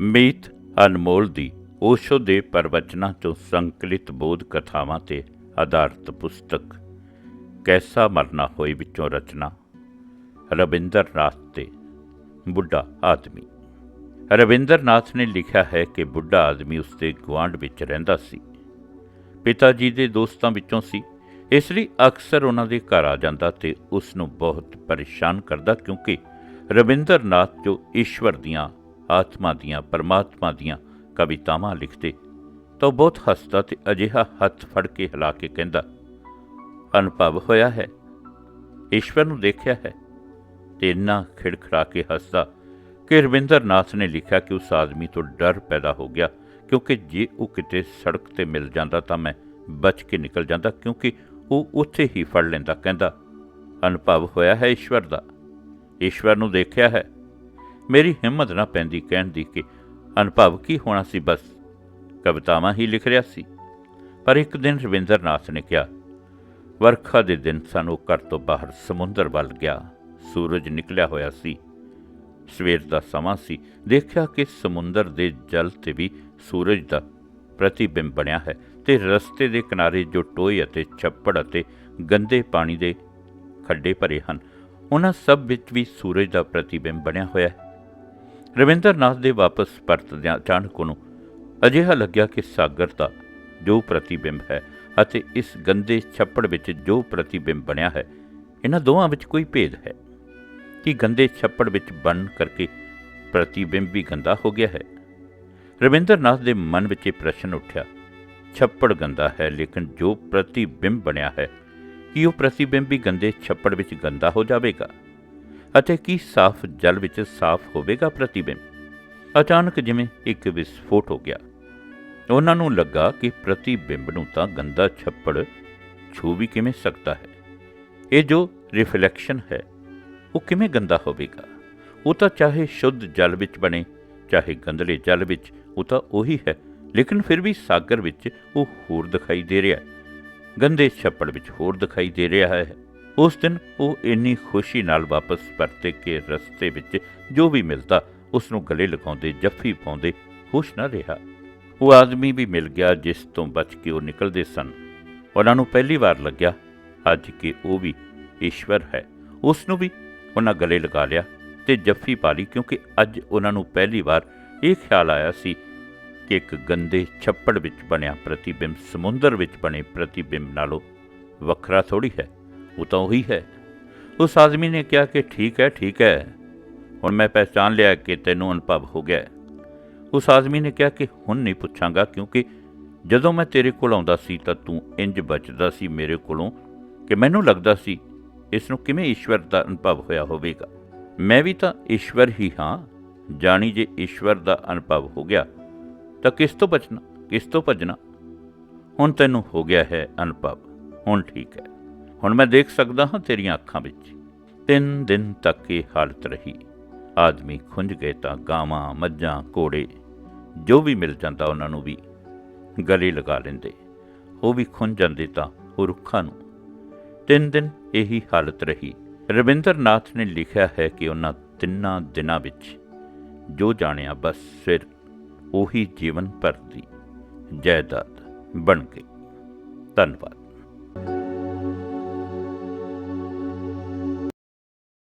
ਮੀਤ ਅਨਮੋਲ ਦੀ ਓਸ਼ੋ ਦੇ ਪ੍ਰਵਚਨਾਂ ਤੋਂ ਸੰਕਲਿਤ ਬੋਧ ਕਥਾਵਾਂ ਤੇ ਆਧਾਰਿਤ ਪੁਸਤਕ, ਕੈਸਾ ਮਰਨਾ ਹੋਈ ਵਿੱਚੋਂ ਰਚਨਾ ਰਵਿੰਦਰਨਾਥ ਤੇ ਬੁੱਢਾ ਆਦਮੀ। ਰਵਿੰਦਰਨਾਥ ਨੇ ਲਿਖਿਆ ਹੈ ਕਿ ਬੁੱਢਾ ਆਦਮੀ ਉਸਦੇ ਗੁਆਂਢ ਵਿੱਚ ਰਹਿੰਦਾ ਸੀ। ਪਿਤਾ ਜੀ ਦੇ ਦੋਸਤਾਂ ਵਿੱਚੋਂ ਸੀ। ਇਸ ਲਈ ਅਕਸਰ ਉਹਨਾਂ ਦੇ ਘਰ ਆ ਜਾਂਦਾ ਤੇ ਉਸ ਨੂੰ ਬਹੁਤ ਪਰੇਸ਼ਾਨ ਕਰਦਾ ਕਿਉਂਕਿ ਰਵਿੰਦਰਨਾਥ ਜੋ ਈਸ਼ਵਰ ਦੀਆਂ ਆਤਮਾ ਦੀਆਂ, ਪਰਮਾਤਮਾ ਦੀਆਂ ਕਵਿਤਾਵਾਂ ਲਿਖਦੇ। ਤਾਂ ਉਹ ਬਹੁਤ ਹੱਸਦਾ ਤੇ ਅਜਿਹਾ ਹੱਥ ਫੜ ਕੇ ਹਿਲਾ ਕੇ ਕਹਿੰਦਾ, ਅਨੁਭਵ ਹੋਇਆ ਹੈ। ਈਸ਼ਵਰ ਨੂੰ ਦੇਖਿਆ ਹੈ ਤੇ ਇੰਨਾ ਖਿੜਖੜਾ ਕੇ ਹੱਸਦਾ ਕਿ ਰਵਿੰਦਰਨਾਥ ਨੇ ਲਿਖਿਆ ਕਿ ਉਸ ਆਦਮੀ ਤੋਂ ਡਰ ਪੈਦਾ ਹੋ ਗਿਆ, ਕਿਉਂਕਿ ਜੇ ਉਹ ਕਿਤੇ ਸੜਕ ਤੇ ਮਿਲ ਜਾਂਦਾ ਤਾਂ ਮੈਂ ਬਚ ਕੇ ਨਿਕਲ ਜਾਂਦਾ, ਕਿਉਂਕਿ ਉਹ ਉੱਥੇ ਹੀ ਫੜ ਲੈਂਦਾ, ਕਹਿੰਦਾ, ਅਨੁਭਵ ਹੋਇਆ ਹੈ ਈਸ਼ਵਰ ਦਾ। ਈਸ਼ਵਰ ਨੂੰ ਦੇਖਿਆ ਹੈ ਮੇਰੀ ਹਿੰਮਤ ਨਾ ਪੈਂਦੀ ਕਹਿਣ ਦੀ ਕਿ ਅਨੁਭਵ ਕੀ ਹੋਣਾ ਸੀ ਬਸ। ਕਵਿਤਾਵਾਂ ਹੀ ਲਿਖ ਰਿਹਾ ਸੀ। ਪਰ ਇੱਕ ਦਿਨ ਰਵਿੰਦਰਨਾਥ ਨੇ ਕਿਹਾ, ਵਰਖਾ ਦੇ ਦਿਨ ਸਾਨੂੰ ਘਰ ਤੋਂ ਬਾਹਰ ਸਮੁੰਦਰ ਵੱਲ ਗਿਆ। ਸੂਰਜ ਨਿਕਲਿਆ ਹੋਇਆ ਸੀ। ਸਵੇਰ ਦਾ ਸਮਾਂ ਸੀ। ਦੇਖਿਆ ਕਿ ਸਮੁੰਦਰ ਦੇ ਜਲ ਤੇ ਵੀ ਸੂਰਜ ਦਾ ਪ੍ਰਤੀਬਿੰਬ ਬਣਿਆ ਹੈ ਤੇ ਰਸਤੇ ਦੇ ਕਿਨਾਰੇ ਜੋ ਟੋਏ ਅਤੇ ਛੱਪੜ ਅਤੇ ਗੰਦੇ ਪਾਣੀ ਦੇ ਖੱਡੇ ਭਰੇ ਹਨ, ਉਹਨਾਂ ਸਭ ਵਿੱਚ ਵੀ ਸੂਰਜ ਦਾ ਪ੍ਰਤੀਬਿੰਬ ਬਣਿਆ ਹੋਇਆ ਹੈ। ਰਵਿੰਦਰਨਾਥ ਦੇ ਵਾਪਸ ਪਰਤਦਿਆਂ ਅਚਾਨਕ ਉਹਨੂੰ ਅਜਿਹਾ ਲੱਗਿਆ ਕਿ ਸਾਗਰ ਦਾ ਜੋ ਪ੍ਰਤੀਬਿੰਬ ਹੈ ਅਤੇ ਇਸ ਗੰਦੇ ਛੱਪੜ ਵਿੱਚ ਜੋ ਪ੍ਰਤੀਬਿੰਬ ਬਣਿਆ ਹੈ, ਇਹਨਾਂ ਦੋਵਾਂ ਵਿੱਚ ਕੋਈ ਭੇਦ ਹੈ? ਕਿ ਗੰਦੇ ਛੱਪੜ ਵਿੱਚ ਬਣ ਕਰਕੇ ਪ੍ਰਤੀਬਿੰਬ ਵੀ ਗੰਦਾ ਹੋ ਗਿਆ ਹੈ? ਰਵਿੰਦਰਨਾਥ ਦੇ ਮਨ ਵਿੱਚ ਇਹ ਪ੍ਰਸ਼ਨ ਉੱਠਿਆ, ਛੱਪੜ ਗੰਦਾ ਹੈ, ਲੇਕਿਨ ਜੋ ਪ੍ਰਤੀਬਿੰਬ ਬਣਿਆ ਹੈ, ਕਿ ਉਹ ਪ੍ਰਤੀਬਿੰਬ ਵੀ ਗੰਦੇ ਛੱਪੜ ਵਿੱਚ ਗੰਦਾ ਹੋ ਜਾਵੇਗਾ? ਅਤੇ ਕੀ ਸਾਫ਼ ਜਲ ਵਿੱਚ ਸਾਫ਼ ਹੋਵੇਗਾ ਪ੍ਰਤੀਬਿੰਬ? ਅਚਾਨਕ ਜਿਵੇਂ ਇੱਕ ਵਿਸਫੋਟ ਹੋ ਗਿਆ। ਉਹਨਾਂ ਨੂੰ ਲੱਗਾ ਕਿ ਪ੍ਰਤੀਬਿੰਬ ਨੂੰ ਤਾਂ ਗੰਦਾ ਛੱਪੜ ਛੂ ਵੀ ਕਿਵੇਂ ਸਕਦਾ ਹੈ? ਇਹ ਜੋ ਰਿਫਲੈਕਸ਼ਨ ਹੈ, ਉਹ ਕਿਵੇਂ ਗੰਦਾ ਹੋਵੇਗਾ? ਉਹ ਤਾਂ ਚਾਹੇ ਸ਼ੁੱਧ ਜਲ ਵਿੱਚ ਬਣੇ, ਚਾਹੇ ਗੰਦਲੇ ਜਲ ਵਿੱਚ, ਉਹ ਤਾਂ ਉਹੀ ਹੈ। ਲੇਕਿਨ ਫਿਰ ਵੀ ਸਾਗਰ ਵਿੱਚ ਉਹ ਹੋਰ ਦਿਖਾਈ ਦੇ ਰਿਹਾ ਹੈ। ਗੰਦੇ ਛੱਪੜ ਵਿੱਚ ਹੋਰ ਦਿਖਾਈ ਦੇ ਰਿਹਾ ਹੈ। ਉਸ ਦਿਨ ਉਹ ਇੰਨੀ ਖੁਸ਼ੀ ਨਾਲ ਵਾਪਸ ਪਰਤੇ ਕਿ ਰਸਤੇ ਵਿੱਚ ਜੋ ਵੀ ਮਿਲਦਾ, ਉਸ ਨੂੰ ਗਲੇ ਲਗਾਉਂਦੇ, ਜੱਫੀ ਪਾਉਂਦੇ, ਖੁਸ਼ ਨਾ ਰਿਹਾ। ਉਹ ਆਦਮੀ ਵੀ ਮਿਲ ਗਿਆ ਜਿਸ ਤੋਂ ਬਚ ਕੇ ਉਹ ਨਿਕਲਦੇ ਸਨ। ਉਹਨਾਂ ਨੂੰ ਪਹਿਲੀ ਵਾਰ ਲੱਗਿਆ, ਅੱਜ ਕਿ ਉਹ ਵੀ ਈਸ਼ਵਰ ਹੈ। ਉਸ ਨੂੰ ਵੀ ਉਹਨਾਂ ਗਲੇ ਲਗਾ ਲਿਆ ਤੇ ਜੱਫੀ ਪਾ ਲਈ, ਕਿਉਂਕਿ ਅੱਜ ਉਹਨਾਂ ਨੂੰ ਪਹਿਲੀ ਵਾਰ ਇਹ ਖਿਆਲ ਆਇਆ ਸੀ ਕਿ ਇੱਕ ਗੰਦੇ ਛੱਪੜ ਵਿੱਚ ਬਣਿਆ ਪ੍ਰਤੀਬਿੰਬ, ਸਮੁੰਦਰ ਵਿੱਚ ਬਣੇ ਪ੍ਰਤੀਬਿੰਬ ਨਾਲੋਂ ਵੱਖਰਾ ਥੋੜੀ ਹੈ। ਉਹ ਤਾਂ ਉਹੀ ਹੈ। ਉਸ ਆਦਮੀ ਨੇ ਕਿਹਾ ਕਿ ਠੀਕ ਹੈ ਠੀਕ ਹੈ। ਹੁਣ ਮੈਂ ਪਹਿਚਾਨ ਲਿਆ ਕਿ ਤੈਨੂੰ ਅਨੁਭਵ ਹੋ ਗਿਆ। ਉਸ ਆਦਮੀ ਨੇ ਕਿਹਾ ਕਿ ਹੁਣ ਨਹੀਂ ਪੁੱਛਾਂਗਾ ਕਿਉਂਕਿ ਜਦੋਂ ਮੈਂ ਤੇਰੇ ਕੋਲ ਆਉਂਦਾ ਸੀ ਤਾਂ ਤੂੰ ਇੰਜ ਬਚਦਾ ਸੀ ਮੇਰੇ ਕੋਲੋਂ ਕਿ ਮੈਨੂੰ ਲੱਗਦਾ ਸੀ ਇਸ ਨੂੰ ਕਿਵੇਂ ਈਸ਼ਵਰ ਦਾ ਅਨੁਭਵ ਹੋਇਆ ਹੋਵੇਗਾ। ਮੈਂ ਵੀ ਤਾਂ ਈਸ਼ਵਰ ਹੀ ਹਾਂ। ਜਾਣੀ ਜੇ ਈਸ਼ਵਰ ਦਾ ਅਨੁਭਵ ਹੋ ਗਿਆ ਤਾਂ ਕਿਸ ਤੋਂ ਬਚਣਾ, ਕਿਸ ਤੋਂ ਭੱਜਣਾ? ਹੁਣ ਤੈਨੂੰ ਹੋ ਗਿਆ ਹੈ ਅਨੁਭਵ। ਹੁਣ ਠੀਕ ਹੈ। ਹੁਣ ਮੈਂ ਦੇਖ ਸਕਦਾ ਹਾਂ ਤੇਰੀਆਂ ਅੱਖਾਂ ਵਿੱਚ। ਤਿੰਨ ਦਿਨ ਤੱਕ ਇਹ ਹਾਲਤ ਰਹੀ। ਆਦਮੀ ਖੁੰਝ ਗਏ ਤਾਂ ਗਾਵਾਂ, ਮੱਝਾਂ, ਘੋੜੇ, ਜੋ ਵੀ ਮਿਲ ਜਾਂਦਾ ਉਹਨਾਂ ਨੂੰ ਵੀ ਗਲੇ ਲਗਾ ਲੈਂਦੇ। ਉਹ ਵੀ ਖੁੰਝ ਜਾਂਦੇ ਤਾਂ ਉਹ ਰੁੱਖਾਂ ਨੂੰ। ਤਿੰਨ ਦਿਨ ਇਹੀ ਹਾਲਤ ਰਹੀ। ਰਵਿੰਦਰਨਾਥ ਨੇ ਲਿਖਿਆ ਹੈ ਕਿ ਉਹਨਾਂ ਤਿੰਨਾਂ ਦਿਨਾਂ ਵਿੱਚ ਜੋ ਜਾਣਿਆ ਬਸ ਫਿਰ ਉਹੀ ਜੀਵਨ ਭਰ ਦੀ ਜਾਇਦਾਦ ਬਣ ਗਈ। ਧੰਨਵਾਦ।